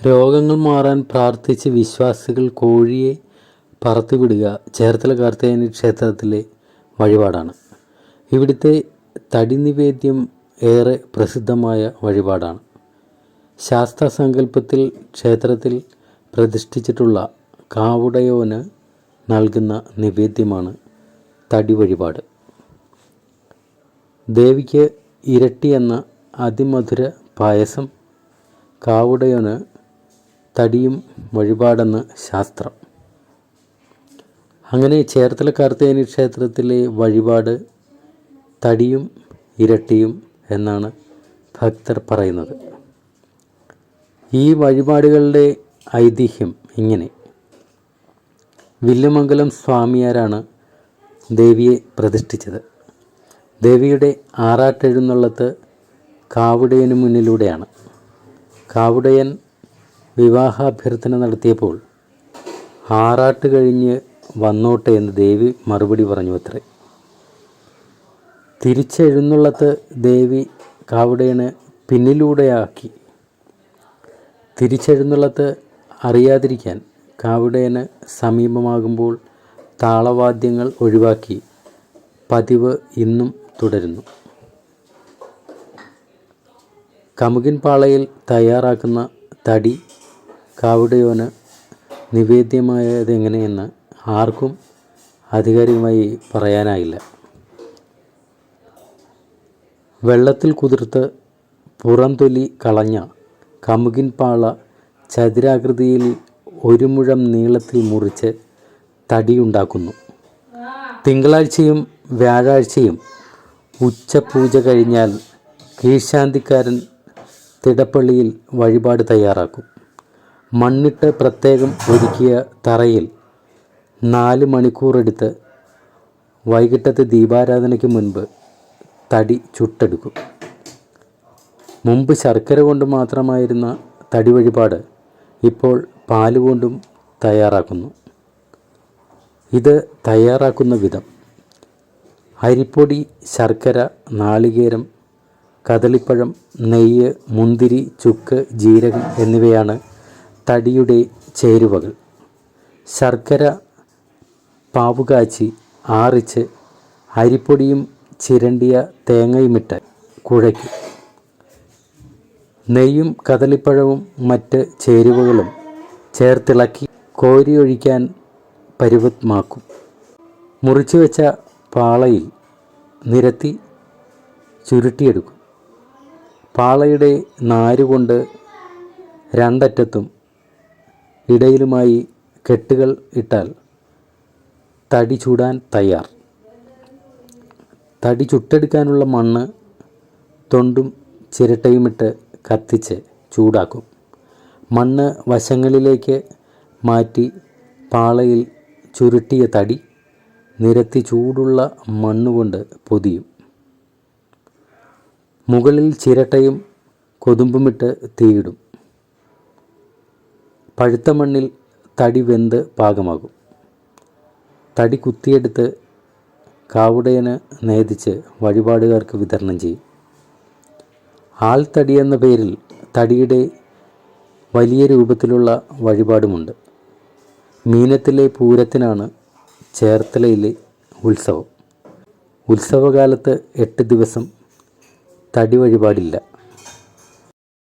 രോഗങ്ങൾ മാറാൻ പ്രാർത്ഥിച്ച് വിശ്വാസികൾ കോഴിയെ പറത്തിവിടുക ചേർത്തല കാർത്തേനി ക്ഷേത്രത്തിലെ വഴിപാടാണ്. ഇവിടുത്തെ തടി നിവേദ്യം ഏറെ പ്രസിദ്ധമായ വഴിപാടാണ്. ശാസ്ത്ര സങ്കല്പത്തിൽ ക്ഷേത്രത്തിൽ പ്രതിഷ്ഠിച്ചിട്ടുള്ള കാവുടയോന് നൽകുന്ന നിവേദ്യമാണ് തടി വഴിപാട്. ദേവിക്ക് ഇരട്ടി എന്ന അതിമധുര പായസം കാവുടയോന് തടിയും വഴിപാടെന്ന് ശാസ്ത്രം. അങ്ങനെ ചേർത്തല കാർത്തേനി ക്ഷേത്രത്തിലെ വഴിപാട് തടിയും ഇരട്ടിയും എന്നാണ് ഭക്തർ പറയുന്നത്. ഈ വഴിപാടുകളുടെ ഐതിഹ്യം ഇങ്ങനെ. വില്ലുമംഗലം സ്വാമിയാരാണ് ദേവിയെ പ്രതിഷ്ഠിച്ചത്. ദേവിയുടെ ആറാട്ടെഴുന്നള്ളത്ത് കാവുടയന് മുന്നിലൂടെയാണ്. കാവുടയൻ വിവാഹാഭ്യർത്ഥന നടത്തിയപ്പോൾ ആറാട്ട് കഴിഞ്ഞ് വന്നോട്ടെ എന്ന് ദേവി മറുപടി പറഞ്ഞു അത്രേ. തിരിച്ചെഴുന്നള്ളത്ത് ദേവി കാവുടയന് പിന്നിലൂടെയാക്കി. തിരിച്ചെഴുന്നള്ളത്ത് അറിയാതിരിക്കാൻ കാവുടയന് സമീപമാകുമ്പോൾ താളവാദ്യങ്ങൾ ഒഴിവാക്കി പതിവ് ഇന്നും തുടരുന്നു. കമുകിൻ പാളയിൽ തയ്യാറാക്കുന്ന തടി കാവുടയോന് നിവേദ്യമായതെങ്ങനെയെന്ന് ആർക്കും ആധികാരികമായി പറയാനായില്ല. വെള്ളത്തിൽ കുതിർത്ത് പുറംതൊലി കളഞ്ഞ കമുകിൻ പാള ചതുരാകൃതിയിൽ ഒരു മുഴം നീളത്തിൽ മുറിച്ച് തടിയുണ്ടാക്കുന്നു. തിങ്കളാഴ്ചയും വ്യാഴാഴ്ചയും ഉച്ചപൂജ കഴിഞ്ഞാൽ കീഴ്ശാന്തിക്കാരൻ തിടപ്പള്ളിയിൽ വഴിപാട് തയ്യാറാക്കും. മണ്ണിട്ട് പ്രത്യേകം ഒരുക്കിയ തറയിൽ നാല് മണിക്കൂറെടുത്ത് വൈകിട്ടത്തെ ദീപാരാധനയ്ക്ക് മുൻപ് തടി ചുട്ടെടുക്കും. മുമ്പ് ശർക്കര കൊണ്ട് മാത്രമായിരുന്ന തടി വഴിപാട് ഇപ്പോൾ പാലുകൊണ്ടും തയ്യാറാക്കുന്നു. ഇത് തയ്യാറാക്കുന്ന വിധം അരിപ്പൊടി ശർക്കര നാളികേരം കദളിപ്പഴം നെയ്യ് മുന്തിരി ചുക്ക് ജീരകം എന്നിവയാണ് തടിയുടെ ചേരുവകൾ. ശർക്കര പാവുകാച്ചി ആറിച്ച് അരിപ്പൊടിയും ചിരണ്ടിയ തേങ്ങയുമിട്ട് കുഴക്കി നെയ്യും കദളിപ്പഴവും മറ്റ് ചേരുവകളും ചേർത്തിളക്കി കോരിയൊഴിക്കാൻ പരുവമാക്കും. മുറിച്ചു വെച്ച പാളയിൽ നിരത്തി ചുരുട്ടിയെടുക്കും. പാളയുടെ നാരുകൊണ്ട് രണ്ടറ്റത്തും ഇടയിലുമായി കെട്ടുകൾ ഇട്ടാൽ തടി ചൂടാൻ തയ്യാർ. തടി ചുട്ടെടുക്കാനുള്ള മണ്ണ് തൊണ്ടും ചിരട്ടയുമിട്ട് കത്തിച്ച് ചൂടാക്കും. മണ്ണ് വശങ്ങളിലേക്ക് മാറ്റി പാളയിൽ ചുരുട്ടിയ തടി നിരത്തി ചൂടുള്ള മണ്ണുകൊണ്ട് പൊതിയും. മുകളിൽ ചിരട്ടയും കൊതുമ്പുമിട്ട് തീയിടും. പഴുത്ത മണ്ണിൽ തടി വെന്ത് പാകമാകും. തടി കുത്തിയെടുത്ത് കാവുടയന് നേദിച്ച് വഴിപാടുകാർക്ക് വിതരണം ചെയ്യും. ആൾ തടി എന്ന പേരിൽ തടിയുടെ വലിയ രൂപത്തിലുള്ള വഴിപാടുമുണ്ട്. മീനത്തിലെ പൂരത്തിനാണ് ചേർത്തലയിലെ ഉത്സവം. ഉത്സവകാലത്ത് എട്ട് ദിവസം തടി വഴിപാടില്ല.